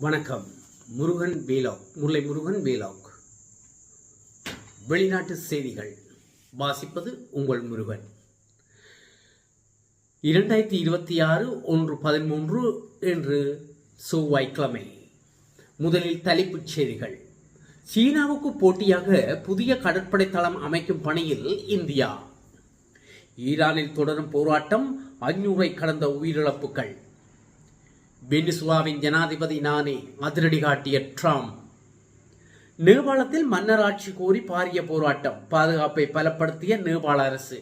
வணக்கம். முருகன் வேலாக் முல்லை முருகன் வேலாக் வெளிநாட்டு செய்திகள். வாசிப்பது உங்கள் முருகன். இரண்டாயிரத்தி இருபத்தி ஆறு ஒன்று பதிமூன்று என்று செவ்வாய்க்கிழமை. முதலில் தலைப்புச் செய்திகள். சீனாவுக்கு போட்டியாக புதிய கடற்படை தளம் அமைக்கும் பணியில் இந்தியா. ஈரானில் தொடரும் போராட்டம் அஞ்சூரை கடந்த உயிரிழப்புகள். வெனிசுலாவின் ஜனாதிபதி நானே அதிரடி காட்டிய ட்ரம்ப். நேபாளத்தில் மன்னராட்சி கோரி பாரிய போராட்டம் பாதுகாப்பை பலப்படுத்திய நேபாள அரசு.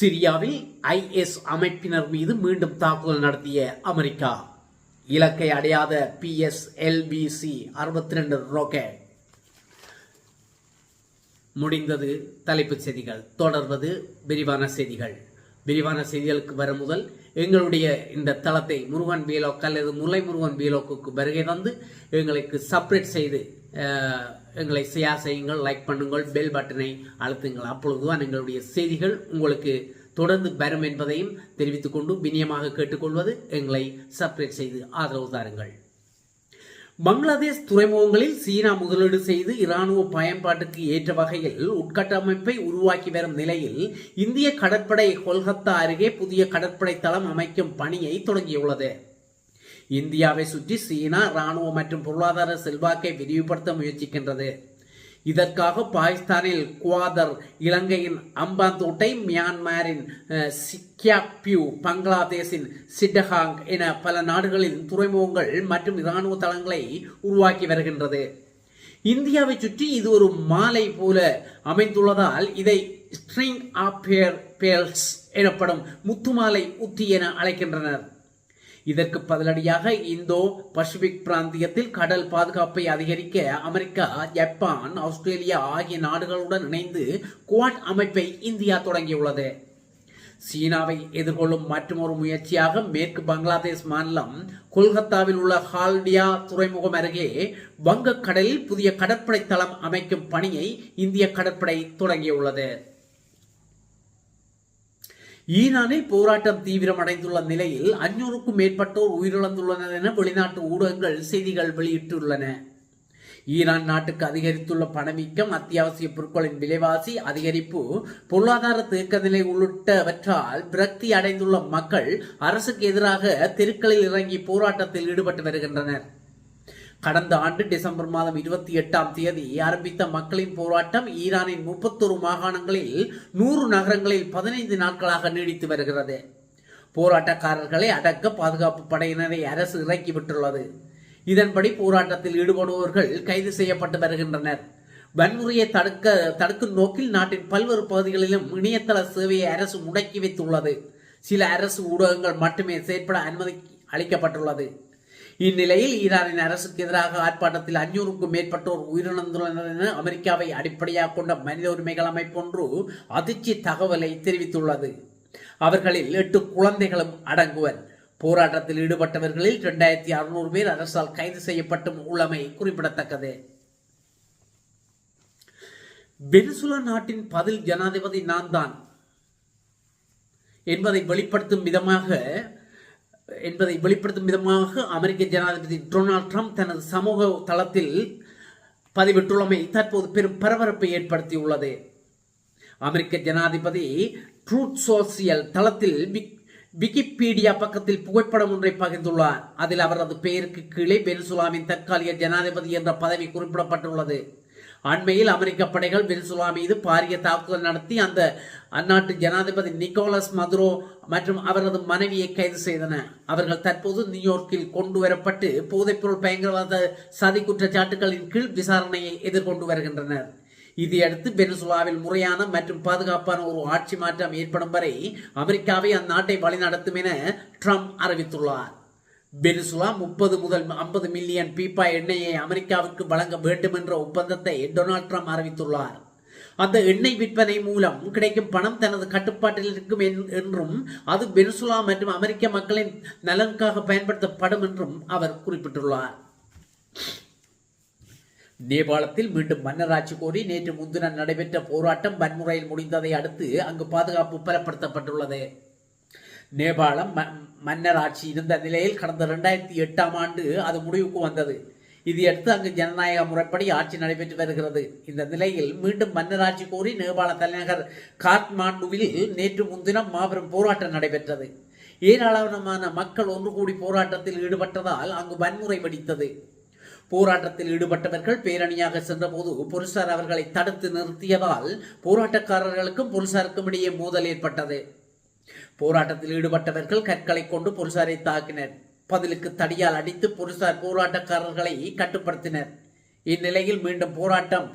சிரியாவில் ஐஎஸ் அமைப்பினர் மீது மீண்டும் தாக்குதல் நடத்திய அமெரிக்கா. இலக்கை அடையாத பிஎஸ்எல்பிசி அறுபத்தி ரெண்டு ராக்கெட் முடிந்தது தலைப்புச் செய்திகள். தொடர்வது விரிவான செய்திகள். விரிவான செய்திகளுக்கு வர முதல் எங்களுடைய இந்த தளத்தை முருகன் வீலோக் அல்லது முல்லை முருகன் வீலோக்கு வருகை தந்து எங்களுக்கு சப்ரேட் செய்து எங்களை ஷேர் செய்யுங்கள் லைக் பண்ணுங்கள் பெல் பட்டனை அழுத்துங்கள். அப்பொழுதுதான் எங்களுடைய செய்திகள் உங்களுக்கு தொடர்ந்து வரும் என்பதையும் தெரிவித்துக் கொண்டு வினியமாக கேட்டுக்கொள்வது எங்களை சப்ரேட் செய்து ஆதரவு தாருங்கள். பங்களாதேஷ் துறைமுகங்களில் சீனா முதலீடு செய்து இராணுவ பயன்பாட்டுக்கு ஏற்ற வகையில் உட்கட்டமைப்பை உருவாக்கி வரும் நிலையில் இந்திய கடற்படை கொல்கத்தா அருகே புதிய கடற்படை தளம் அமைக்கும் பணியை தொடங்கியுள்ளது. இந்தியாவை சுற்றி சீனா இராணுவ மற்றும் பொருளாதார செல்வாக்கை விரிவுபடுத்த முயற்சிக்கின்றது. இதற்காக பாகிஸ்தானில் குவாதர் இலங்கையின் அம்பாந்தோட்டை மியான்மரின் சிக்யாப்யூ பங்களாதேஷின் சிட்டஹாங் என பல நாடுகளின் துறைமுகங்கள் மற்றும் இராணுவ தளங்களை உருவாக்கி வருகின்றது. இந்தியாவை சுற்றி இது ஒரு மாலை போல அமைந்துள்ளதால் இதை ஸ்ட்ரிங் ஆஃப் பேல்ஸ் எனப்படும் முத்துமாலை உத்தி என அழைக்கின்றனர். இதற்கு பதிலடியாக இந்தோ பசிபிக் பிராந்தியத்தில் கடல் பாதுகாப்பை அதிகரிக்க அமெரிக்கா ஜப்பான் ஆஸ்திரேலியா ஆகிய நாடுகளுடன் இணைந்து குவாட் அமைப்பை இந்தியா தொடங்கியுள்ளது. சீனாவை எதிர்கொள்ளும் மற்றொரு முயற்சியாக மேற்கு பங்களாதேஷ் மாநிலம் கொல்கத்தாவில் உள்ள ஹால்டியா துறைமுகம் அருகே வங்கக்கடலில் புதிய கடற்படை தளம் அமைக்கும் பணியை இந்திய கடற்படை தொடங்கியுள்ளது. ஈரானில் போராட்டம் தீவிரமடைந்துள்ள நிலையில் அஞ்சூறுக்கும் மேற்பட்டோர் உயிரிழந்துள்ளனர் என வெளிநாட்டு ஊடகங்கள் செய்திகள் வெளியிட்டுள்ளன. ஈரான் நாட்டுக்கு அதிகரித்துள்ள பணவீக்கம் அத்தியாவசிய பொருட்களின் விலைவாசி அதிகரிப்பு பொருளாதார தேக்க நிலை உள்ளிட்டவற்றால் விரக்தி அடைந்துள்ள மக்கள் அரசுக்கு எதிராக தெருக்களில் இறங்கி போராட்டத்தில் ஈடுபட்டு வருகின்றனர். கடந்த ஆண்டு டிசம்பர் மாதம் இருபத்தி எட்டாம் தேதி ஆரம்பித்த மக்களின் போராட்டம் ஈரானின் முப்பத்தொரு மாகாணங்களில் நூறு நகரங்களில் பதினைந்து நாட்களாக நீடித்து வருகிறது. போராட்டக்காரர்களை அடக்க பாதுகாப்பு படையினரை அரசு இறக்கிவிட்டுள்ளது இதன்படி போராட்டத்தில் ஈடுபடுபவர்கள் கைது செய்யப்பட்டு வருகின்றனர். வன்முறையை தடுக்க தடுக்கும் நோக்கில் நாட்டின் பல்வேறு பகுதிகளிலும் இணையதள சேவையை அரசு முடக்கி வைத்துள்ளது. சில அரசு ஊடகங்கள் மட்டுமே செயற்பட அனுமதி அளிக்கப்பட்டுள்ளது. இந்நிலையில் ஈரானின் அரசுக்கு எதிராக ஆர்ப்பாட்டத்தில் அஞ்சூறுக்கும் மேற்பட்டோர் உயிரிழந்துள்ளனர் என அமெரிக்காவை அடிப்படையாக கொண்ட மனித உரிமைகள் அமைப்பொன்று அதிர்ச்சி தகவலை தெரிவித்துள்ளது. அவர்களில் எட்டு குழந்தைகளும் அடங்குவர். போராட்டத்தில் ஈடுபட்டவர்களில் இரண்டாயிரத்தி அறுநூறு பேர் அரசால் கைது செய்யப்பட்டும் உள்ளமை குறிப்பிடத்தக்கது. வெனிசுலா நாட்டின் பதில் ஜனாதிபதி நான் தான் என்பதை வெளிப்படுத்தும் விதமாக என்பதை வெளிப்படுத்தும் விதமாக அமெரிக்க ஜனாதிபதி டொனால்ட் ட்ரம்ப் தனது சமூக தளத்தில் பதிவிட்டுள்ளமை தற்போது பெரும் பரபரப்பை ஏற்படுத்தியுள்ளது. அமெரிக்க ஜனாதிபதி ட்ரூத் சோசியல் தளத்தில் விக்- விக்கிபீடியா பக்கத்தில் புகைப்படம் ஒன்றை பகிர்ந்துள்ளார். அதில் அவரது பெயருக்கு கீழே வெனிசுலாவின் தற்காலிக ஜனாதிபதி என்ற பதவி குறிப்பிடப்பட்டுள்ளது. அண்மையில் அமெரிக்க படைகள் வெனிசுலா மீது பாரிய தாக்குதல் நடத்தி அந்த அந்நாட்டு ஜனாதிபதி நிக்கோலஸ் மதுரோ மற்றும் அவரது மனைவியை கைது செய்தன. அவர்கள் தற்போது நியூயார்க்கில் கொண்டு வரப்பட்டு போதைப்பொருள் பயங்கரவாத சதி குற்றச்சாட்டுகளின் கீழ் விசாரணையை எதிர்கொண்டு வருகின்றனர். இதையடுத்து வெனிசுலாவில் முறையான மற்றும் பாதுகாப்பான ஒரு ஆட்சி மாற்றம் ஏற்படும் வரை அமெரிக்காவை அந்நாட்டை வழிநடத்தும் என ட்ரம்ப் அறிவித்துள்ளார். வெனிசுலா முப்பது முதல் ஐம்பது மில்லியன் பீப்பா எண்ணெயை அமெரிக்காவுக்கு வழங்க வேண்டும் என்ற ஒப்பந்தத்தை டொனால்ட் ட்ரம்ப் அறிவித்துள்ளார். அந்த எண்ணெய் விற்பனை மூலம் கிடைக்கும் பணம் தனது கட்டுப்பாட்டில் இருக்கும் என்- என்றும் அது வெனிசுலா மற்றும் அமெரிக்க மக்களின் நலனுக்காக பயன்படுத்தப்படும் என்றும் அவர் குறிப்பிட்டுள்ளார். நேபாளத்தில் மீண்டும் மன்னராட்சி கோரி நேற்று முன்தினம் நடைபெற்ற போராட்டம் வன்முறையில் முடிந்ததை அடுத்து அங்கு பாதுகாப்பு பலப்படுத்தப்பட்டுள்ளது. நேபாளம் ம- மன்னர் ஆட்சி இருந்த நிலையில் கடந்த ரெண்டாயிரத்தி எட்டாம் ஆண்டு அது முடிவுக்கு வந்தது. இதையடுத்து அங்கு ஜனநாயக முறைப்படி ஆட்சி நடைபெற்று வருகிறது. இந்த நிலையில் மீண்டும் மன்னர் ஆட்சி கோரி நேபாள தலைநகர் காத்மாண்டுவில் நேற்று முன்தினம் மாபெரும் போராட்டம் நடைபெற்றது. ஏராளமான மக்கள் ஒன்று கூடி போராட்டத்தில் ஈடுபட்டதால் அங்கு வன்முறை வெடித்தது. போராட்டத்தில் ஈடுபட்டவர்கள் பேரணியாக சென்றபோது போலீசார் அவர்களை தடுத்து நிறுத்தியதால் போராட்டக்காரர்களுக்கும் போலீசாருக்கும் இடையே மோதல் ஏற்பட்டது. போராட்டத்தில் ஈடுபட்டவர்கள் கற்களை கொண்டு போலீசாரை தாக்கினர். பதிலுக்கு தடியால் அடித்து போலீசார் போராட்டக்காரர்களை கட்டுப்படுத்தினர். இந்நிலையில் மீண்டும் போராட்டம்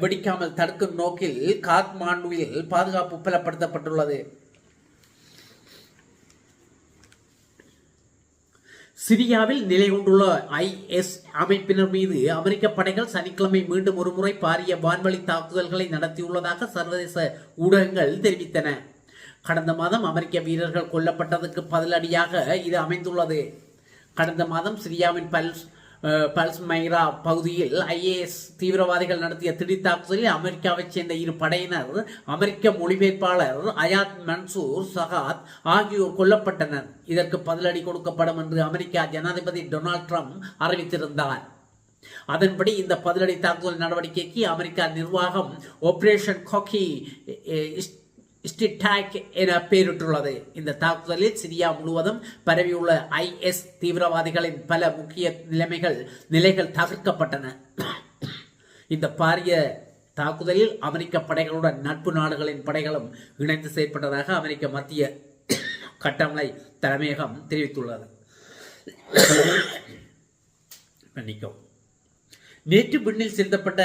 பிடிக்காமல் வெடிக்காமல் தடுக்கும் நோக்கில் காத்மாண்டுவில் பாதுகாப்பு பலப்படுத்தப்பட்டுள்ளது. சிரியாவில் நிலை கொண்டுள்ள ஐஎஸ் அமைப்பினர் மீது அமெரிக்க படைகள் சனிக்கிழமை மீண்டும் ஒருமுறை பாரிய வான்வழி தாக்குதல்களை நடத்தியுள்ளதாக சர்வதேச ஊடகங்கள் தெரிவித்தன. கடந்த மாதம் அமெரிக்க வீரர்கள் கொல்லப்பட்டதுக்கு பதிலடியாக இது அமைந்துள்ளது. கடந்த மாதம் சிரியாவின் பல்ஸ் பல்ஸ் மைரா பகுதியில் ஐஏஎஸ் தீவிரவாதிகள் நடத்திய திடீர் தாக்குதலில் அமெரிக்காவைச் சேர்ந்த இரு படையினர் அமெரிக்க மொழிபெயர்ப்பாளர் அயாத் மன்சூர் சகாத் ஆகியோர் கொல்லப்பட்டனர். இதற்கு பதிலடி கொடுக்கப்படும் என்று அமெரிக்கா ஜனாதிபதி டொனால்ட் ட்ரம்ப் அறிவித்திருந்தார். அதன்படி இந்த பதிலடி தாக்குதல் நடவடிக்கைக்கு அமெரிக்கா நிர்வாகம் ஆபரேஷன் காக்கி ஸ்டிட்டாக் என பெயரிட்டுள்ளது. இந்த தாக்குதலில் சிரியா முழுவதும் பரவியுள்ள ஐஎஸ் தீவிரவாதிகளின் பல முக்கிய நிலைமைகள் நிலைகள் தகர்க்கப்பட்டன. இந்த பாரிய தாக்குதலில் அமெரிக்க படைகளுடன் நட்பு நாடுகளின் படைகளும் இணைந்து செயற்பட்டதாக அமெரிக்க மத்திய கட்டளை தலைமையகம் தெரிவித்துள்ளது. மன்னிக்கவும் நேற்று விண்ணில் செலுத்தப்பட்ட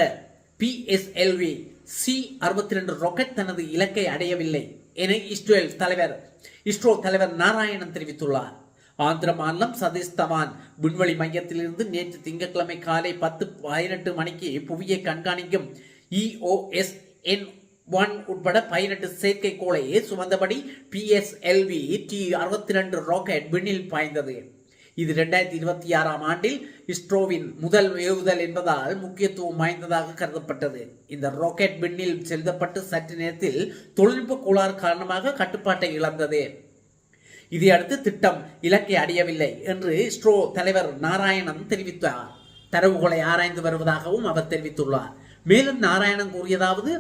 பிஎஸ்எல்வி சி அறுபத்தி ரெண்டு ராக்கெட் தனது இலக்கை அடையவில்லை என இஸ்ரேல் தலைவர் இஸ்ரோ தலைவர் நாராயணன் தெரிவித்துள்ளார். ஆந்திர மாநிலம் சதீஷ் தவான் விண்வெளி மையத்திலிருந்து நேற்று திங்கட்கிழமை காலை பத்து பதினெட்டு மணிக்கு புவியை கண்காணிக்கும் இஓஎஸ் என் ஒன் உட்பட பதினெட்டு செயற்கைக்கோளை சுமந்தபடி பிஎஸ்எல்வி டி அறுபத்தி ரெண்டு ராக்கெட் விண்ணில் பாய்ந்தது. இது ரெண்டாயிரத்தி இருபத்தி ஆறாம் ஆண்டில் இஸ்ரோவின் முதல் ஏவுதல் என்பதால் முக்கியத்துவம் வாய்ந்ததாக கருதப்பட்டது. இந்த ராக்கெட் விண்ணில் செலுத்தப்பட்டு சற்று நேரத்தில் தொழில்நுட்ப கோளாறு காரணமாக கட்டுப்பாட்டை இழந்தது. இதையடுத்து திட்டம் இலக்கை அடையவில்லை என்று இஸ்ரோ தலைவர் நாராயணன் தெரிவித்தார். தரவுகளை ஆராய்ந்து வருவதாகவும் அவர் தெரிவித்துள்ளார். மேலும் நாராயணன் கூறியதாவது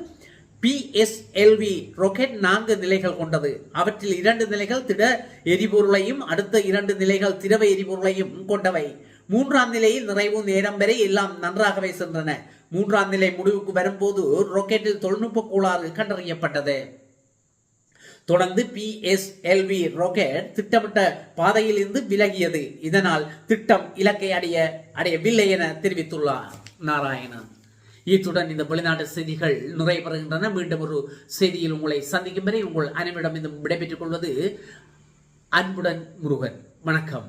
பிஎஸ்எல்வி ராக்கெட் நான்கு நிலைகள் கொண்டது. அவற்றில் இரண்டு நிலைகள் திட எரிபொருளையும் அடுத்த இரண்டு நிலைகள் திரவ எரிபொருளையும் கொண்டவை. மூன்றாம் நிலையில் நிறைவு நேரம் வரை எல்லாம் நன்றாகவே சென்றன. மூன்றாம் நிலை முடிவுக்கு வரும்போது ராக்கெட்டில் தொழில்நுட்ப கோளாறு கண்டறியப்பட்டது. தொடர்ந்து பிஎஸ்எல்வி ராக்கெட் திட்டமிட்ட பாதையில் இருந்து விலகியது. இதனால் திட்டம் இலக்கை அடைய அடையவில்லை என தெரிவித்துள்ளார். நாராயணன். இத்துடன் இந்த வெளிநாட்டு செய்திகள் நிறைவு பெறுகின்றன மீண்டும் ஒரு செய்தியில் உங்களை சந்திக்கும் வரை உங்கள் அனைவரிடம் இந்த விடைபெற்றுக் கொள்வது அன்புடன் முருகன். வணக்கம்.